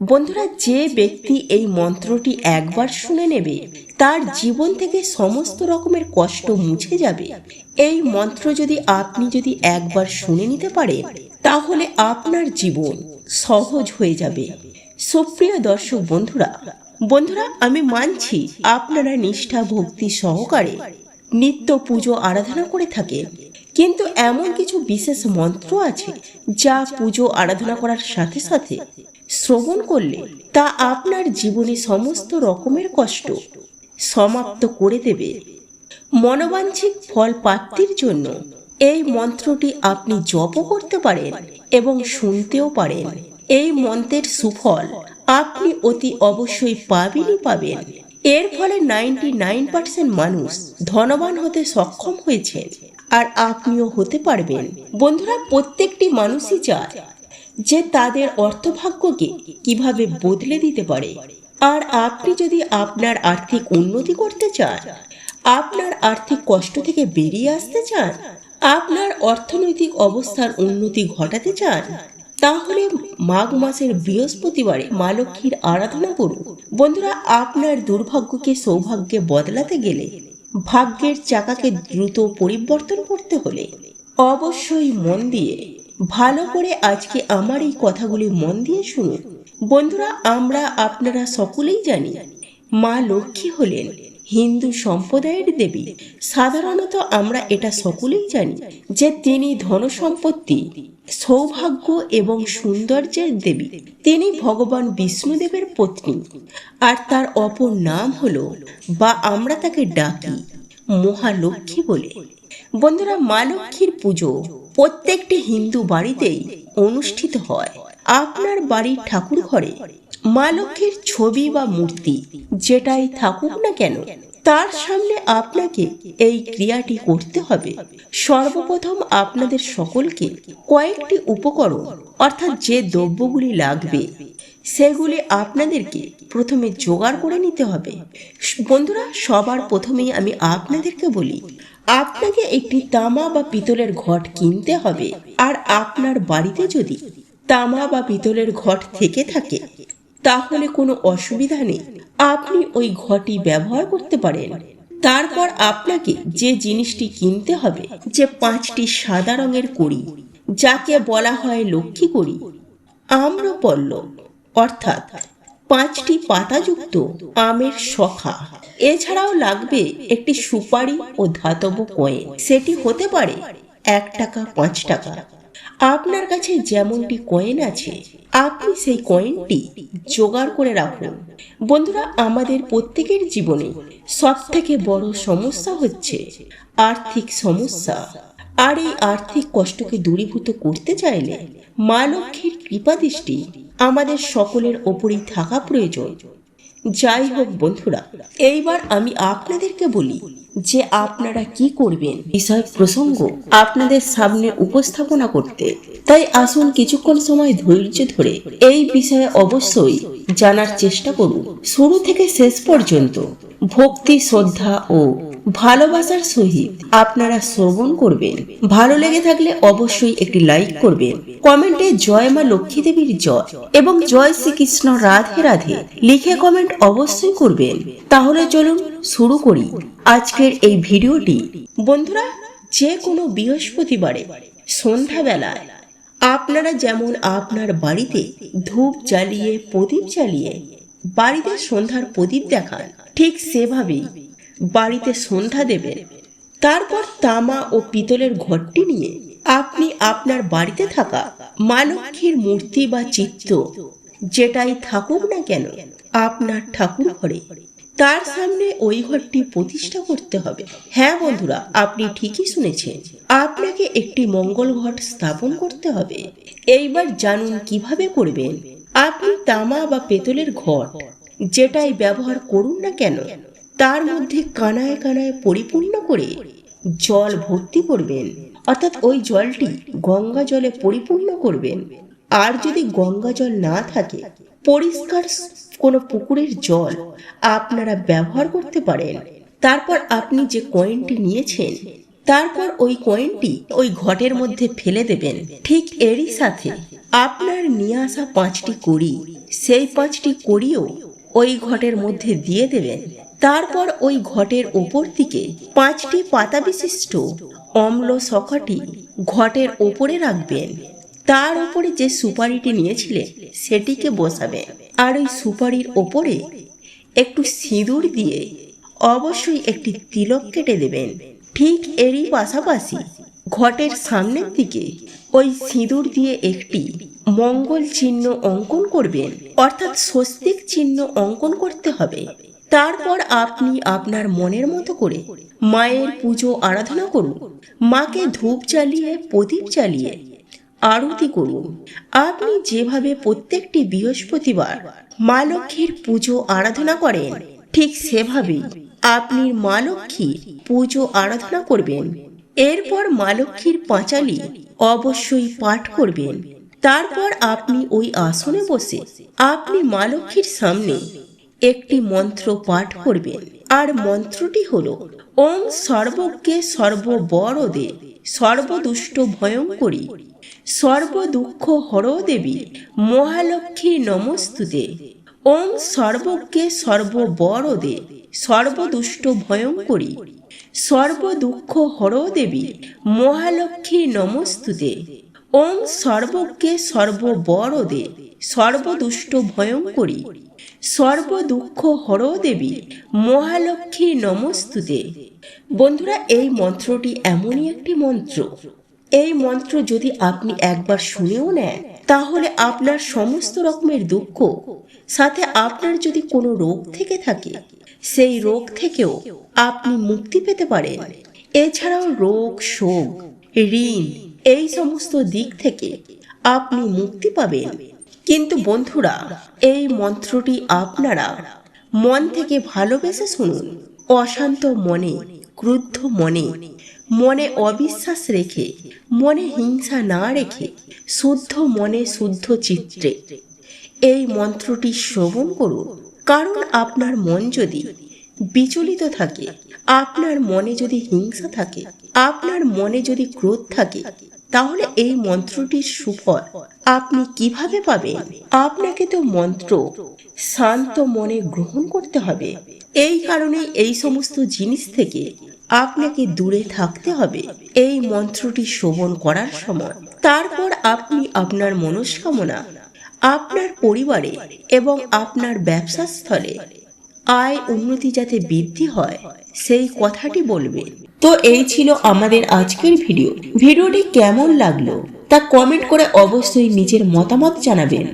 বন্ধুরা, যে ব্যক্তি এই মন্ত্রটি একবার শুনে নেবে, তার জীবন থেকে সমস্ত রকমের কষ্ট মুছে যাবে। এই মন্ত্র যদি আপনি যদি একবার শুনে নিতে পারেন তাহলে আপনার জীবন সহজ হয়ে যাবে। সুপ্রিয় দর্শক বন্ধুরা বন্ধুরা, আমি মানছি আপনারা নিষ্ঠা ভক্তি সহকারে নিত্য পুজো আরাধনা করে থাকে কিন্তু এমন কিছু বিশেষ মন্ত্র আছে যা পুজো আরাধনা করার সাথে সাথে শ্রবণ করলে তা আপনার জীবনে সমস্ত রকমের কষ্ট সমাপ্ত করে দেবে। মনোবাঞ্ছিক ফল প্রাপ্তির জন্য এই মন্ত্রটি আপনি জপ করতে পারেন এবং শুনতেও পারেন। এই মন্ত্রের সুফল আপনি অতি অবশ্যই পাবেনই পাবেন। এর ফলে নাইনটি নাইন পার্সেন্ট মানুষ ধনবান হতে সক্ষম হয়েছেন। আর আপনিও হতে পারবেন। বন্ধুরা, প্রত্যেকটি মানুষই চায় যে তাদের অর্থভাগ্যকে কীভাবে বদলে দিতে পারে। আর আপনি যদি আপনার আর্থিক উন্নতি করতে চান, আপনার আর্থিক কষ্ট থেকে বেরিয়ে আসতে চান, আপনার অর্থনৈতিক অবস্থার উন্নতি ঘটাতে চান, তাহলে মাঘ মাসের বৃহস্পতিবারে মা লক্ষ্মীর আরাধনা করুন। বন্ধুরা, আপনার দুর্ভাগ্যকে সৌভাগ্যে বদলাতে গেলে ভাগ্যের চাকাকে দ্রুত পরিবর্তন করতে হলে অবশ্যই মন দিয়ে ভালো করে আজকে আমার এই কথাগুলি মন দিয়ে শুনুন। বন্ধুরা, আমরা আপনারা সকলেই জানি, মা লক্ষ্মী হলেন হিন্দু সম্প্রদায়ের দেবী। সাধারণত আমরা এটা সকলেই জানি যে তিনি ধন সম্পত্তি, সৌভাগ্য এবং সৌন্দর্যের দেবী। তিনি ভগবান বিষ্ণুদেবের পত্নী। আর তার অপর নাম হল বা আমরা তাকে ডাকি মহালক্ষ্মী বলে। বন্ধুরা মা লক্ষ্মীর পুজো প্রত্যেকটি হিন্দু বাড়িতেই অনুষ্ঠিত হয়। আপনার বাড়ির ঠাকুর ঘরে মা লক্ষ্মীর ছবি বা মূর্তি যেটাই থাকুক না কেন, তার সামনে আপনাকে এই ক্রিয়াটি করতে হবে। সর্বপ্রথম আপনাদের সকলকে কয়েকটি উপকরণ, অর্থাৎ যে দ্রব্যগুলি লাগবে, সেগুলি আপনাদেরকে প্রথমে জোগাড় করে নিতে হবে। বন্ধুরা, সবার প্রথমেই আমি আপনাদেরকে বলি আপনাকে একটি তামা বা পিতলের ঘট কিনতে হবে। আর আপনার বাড়িতে যদি তামা বা পিতলের ঘট থেকে থাকে, তাহলে কোনো অসুবিধা নেই। আপনি ওই ঘটি ব্যবহার করতে পারেন। তারপর আপনাকে যে জিনিসটি কিনতে হবে, যে পাঁচটি সাদা রঙের কড়ি, যাকে বলা হয় লক্ষ্মী কড়ি আম্রপল্লব অর্থাৎ পাঁচটি পাতাযুক্ত আমের শখা এছাড়াও লাগবে একটি সুপারি ও ধাতব কয়েন। সেটি হতে পারে এক টাকা, পাঁচ টাকা। আপনার কাছে যেমনটি কয়েন আছে, আপনি সেই কয়েনটি জোগাড় করে রাখুন। বন্ধুরা, আমাদের প্রত্যেকের জীবনে সব থেকে বড় সমস্যা হচ্ছে আর্থিক সমস্যা। আর এই আর্থিক কষ্টকে দূরীভূত করতে চাইলে মা লক্ষ্মীর কৃপা দৃষ্টি আমাদের সকলের ওপরেই থাকা প্রয়োজন। যাই হোক বন্ধুরা, এইবার আমি আপনাদেরকে বলি যে আপনারা কি করবেন। বিষয় প্রসঙ্গ আপনাদের সামনে উপস্থাপনা করতে। তাই আসুন কিছুক্ষণ সময় ধৈর্য ধরে এই বিষয়ে অবশ্যই জানার চেষ্টা করুন। শুরু থেকে শেষ পর্যন্ত ভক্তি, শ্রদ্ধা ও ভালোবাসার সহিত আপনারা শ্রবণ করবেন। ভালো লেগে থাকলে অবশ্যই একটি লাইক করবেন। কমেন্টে জয় মা লক্ষ্মী দেবীর জয় এবং জয় শ্রীকৃষ্ণ রাধে রাধে লিখে কমেন্ট অবশ্যই করবেন। তাহলে চলুন শুরু করি। আজকের এই ভিডিওটি বন্ধুরা যে কোনো বৃহস্পতিবারে সন্ধ্যাবেলায় আপনারা যেমন আপনার বাড়িতে ধূপ জ্বালিয়ে, প্রদীপ জ্বালিয়ে বাড়িতে সন্ধ্যার প্রদীপ দেখান, ঠিক সেভাবেই বাড়িতে সন্ধ্যা দেবেন। তারপর তামা ও পিতলের ঘরটি নিয়ে আপনি আপনার বাড়িতে থাকা মা লক্ষ্মীর মূর্তি বা চিত্র যেটাই থাকুক না কেন আপনার ঠাকুর ঘরে তার সামনে ওই ঘরটি প্রতিষ্ঠা করতে হবে। হ্যাঁ বন্ধুরা, আপনি ঠিকই শুনেছেন। আপনাকে একটি মঙ্গল ঘট স্থাপন করতে হবে। এইবার জানুন কীভাবে করবেন। আপনি তামা বা পেতলের ঘট যেটাই ব্যবহার করুন না কেন তার মধ্যে কানায় কানায় পরিপূর্ণ করে জল ভর্তি করবেন। অর্থাৎ ওই জলটি গঙ্গা জলে পরিপূর্ণ করবেন। আর যদি গঙ্গা জল না থাকে, পরিষ্কার কোনো পুকুরের জল আপনারা ব্যবহার করতে পারেন। তারপর আপনি যে কয়েনটি নিয়েছেন, তারপর ওই কয়েনটি ওই ঘটের মধ্যে ফেলে দেবেন। ঠিক এরই সাথে আপনার নিয়ে আসা পাঁচটি কড়ি, সেই পাঁচটি কড়িও ওই ঘটের মধ্যে দিয়ে দেবেন। তারপর ওই ঘটের ওপর দিকে পাঁচটি পাতা বিশিষ্ট অম্ল শখাটি ঘটের ওপরে রাখবেন। তার উপরে যে সুপারিটি নিয়েছিলেন সেটিকে বসাবেন। আর ওই সুপারির ওপরে একটু সিঁদুর দিয়ে অবশ্যই একটি তিলক কেটে দেবেন। ঠিক এরই পাশাপাশি ঘটের সামনের দিকে ওই সিঁদুর দিয়ে একটি মঙ্গল চিহ্ন অঙ্কন করবেন। অর্থাৎ স্বস্তিক চিহ্ন অঙ্কন করতে হবে। তারপর আপনি আপনার মনের মতো করে মায়ের পুজো আরাধনা করুন। মাকে ধূপ জ্বালিয়ে, প্রদীপ জ্বালিয়ে আরতি করুন। আপনি যেভাবে প্রত্যেকটি বৃহস্পতিবার মা লক্ষ্মীর পুজো আরাধনা করেন, ঠিক সেভাবেই আপনি মা লক্ষ্মীর পুজো আরাধনা করবেন। এরপর মা লক্ষ্মীর পাঁচালি অবশ্যই পাঠ করবেন। তারপর আপনি ওই আসনে বসে আপনি মা লক্ষ্মীর সামনে একটি মন্ত্র পাঠ করবেন আর মন্ত্রটি হল, ওম সর্বজ্ঞে সর্ববরদে, সর্বদুষ্ট ভয়ঙ্করী, সর্বদুঃখ হর দেবী মহালক্ষ্মী নমস্তুতে, ওম সর্বজ্ঞে সর্ববরদে, সর্বদুষ্ট ভয়ঙ্করী, সর্বদুঃখ হর দেবী মহালক্ষ্মী নমস্তুতে, ওম সর্বজ্ঞে সর্ববরদে সর্বদুষ্ট ভয়ঙ্করী। সর্বদুঃখ হর দেবী, মহালক্ষ্মী নমস্তুতে। বন্ধুরা, এই মন্ত্রটি এমনই একটি মন্ত্র। এই মন্ত্র যদি আপনি একবার শুনেও নেন, তাহলে আপনার সমস্ত রকমের দুঃখ, সাথে আপনার যদি কোনো রোগ থেকে থাকে, সেই রোগ থেকেও আপনি মুক্তি পেতে পারেন। এছাড়াও রোগ, শোক, ঋণ, এই সমস্ত দিক থেকে আপনি মুক্তি পাবেন। কিন্তু বন্ধুরা, এই মন্ত্রটি আপনারা মন থেকে ভালোবেসে শুনুন। অশান্ত মনে, ক্রুদ্ধ মনে মনে অবিশ্বাস রেখে, মনে হিংসা না রেখে, শুদ্ধ মনে, শুদ্ধ চিত্রে এই মন্ত্রটি শ্রবণ করুন। কারণ আপনার মন যদি বিচলিত থাকে, আপনার মনে যদি হিংসা থাকে, আপনার মনে যদি ক্রোধ থাকে, তাহলে এই মন্ত্রটির সুফল আপনি কীভাবে পাবেন? আপনাকে তো মন্ত্র, শান্ত মনে গ্রহণ করতে হবে। এই কারণে এই সমস্ত জিনিস থেকে আপনাকে দূরে থাকতে হবে। এই মন্ত্রটি শ্রবণ করার সময়। তারপর আপনি আপনার মনস্কামনা, আপনার পরিবারে এবং আপনার ব্যবসা স্থলে আয় উন্নতি যাতে বৃদ্ধি হয়, সেই কথাটি বলবেন। তো এই ছিল আমাদের আজকের ভিডিও। ভিডিওটি কেমন লাগল? তা কমেন্ট করে অবশ্যই নিজের মতামত জানাবেন।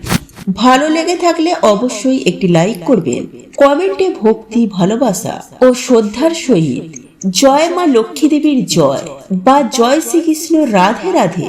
ভালো লেগে থাকলে অবশ্যই একটি লাইক করবেন। কমেন্টে ভক্তি, ভালোবাসা ও শ্রদ্ধার সহিত। জয় মা লক্ষ্মী দেবীর জয় বা জয় শ্রীকৃষ্ণ রাধে রাধে।